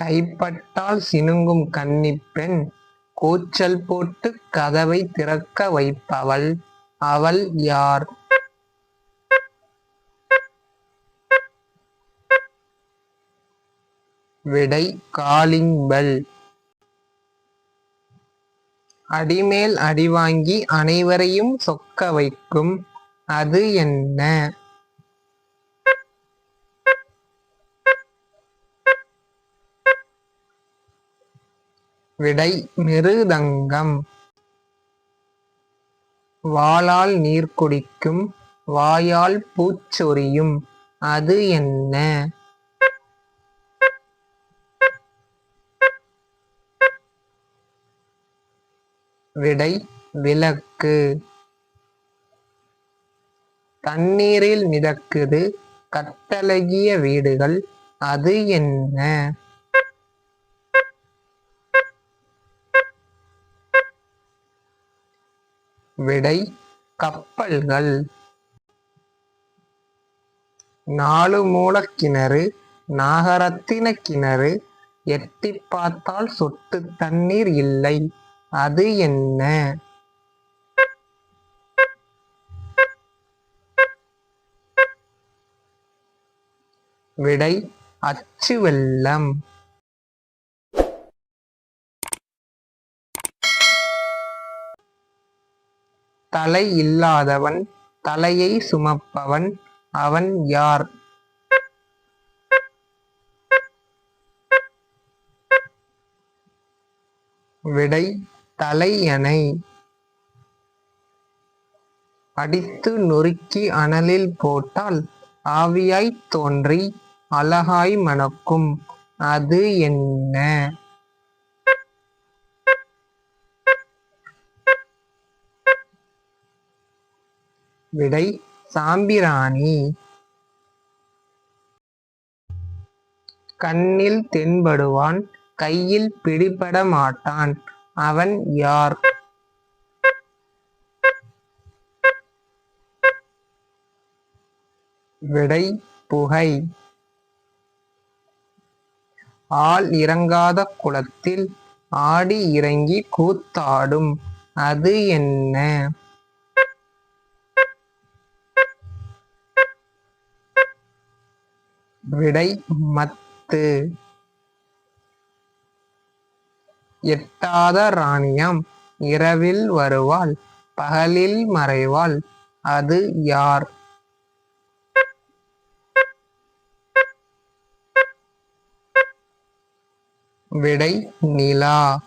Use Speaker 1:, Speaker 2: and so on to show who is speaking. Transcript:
Speaker 1: கைப்பட்டால் சினுங்கும் கன்னிப்பெண் கூச்சல் போட்டு கதவை திறக்க வைப்பவள் அவள் யார்? விடை காலிங் பெல். அடிமேல் அடி வாங்கி அனைவரையும் சொக்க வைக்கும் அது என்ன? விடை மிருதங்கம். வாளால் நீர் குடிக்கும் வாயால் பூச்சொரியும் அது என்ன? விடை விளக்கு. தண்ணீரில் மிதக்குது கட்டழகிய வீடுகள் அது என்ன? விடை கப்பல்கள். நாலு மூலக் கிணறு நாகரத்தின கிணறு எட்டி பார்த்தால் சொட்டு தண்ணீர் இல்லை. அது என்ன? விடை அச்சு வெள்ளம். தலை இல்லாதவன் தலையை சுமப்பவன் அவன் யார்? விடை தலையணை அடித்து நொறுக்கி அனலில் போட்டால் ஆவியாய்த் தோன்றி அழகாய் மணக்கும். அது என்ன? விடை சாம்பிராணி கண்ணில் தென்படுவான் கையில் பிடிபட மாட்டான். அவன் யார்? விடை புகை. ஆள் இறங்காத குளத்தில் ஆடி இறங்கி கூத்தாடும். அது என்ன? விடை மத்து. எட்டாத ராணியம் இரவில் வருவாள் பகலில் மறைவாள் அது யார்? விடை நிலா.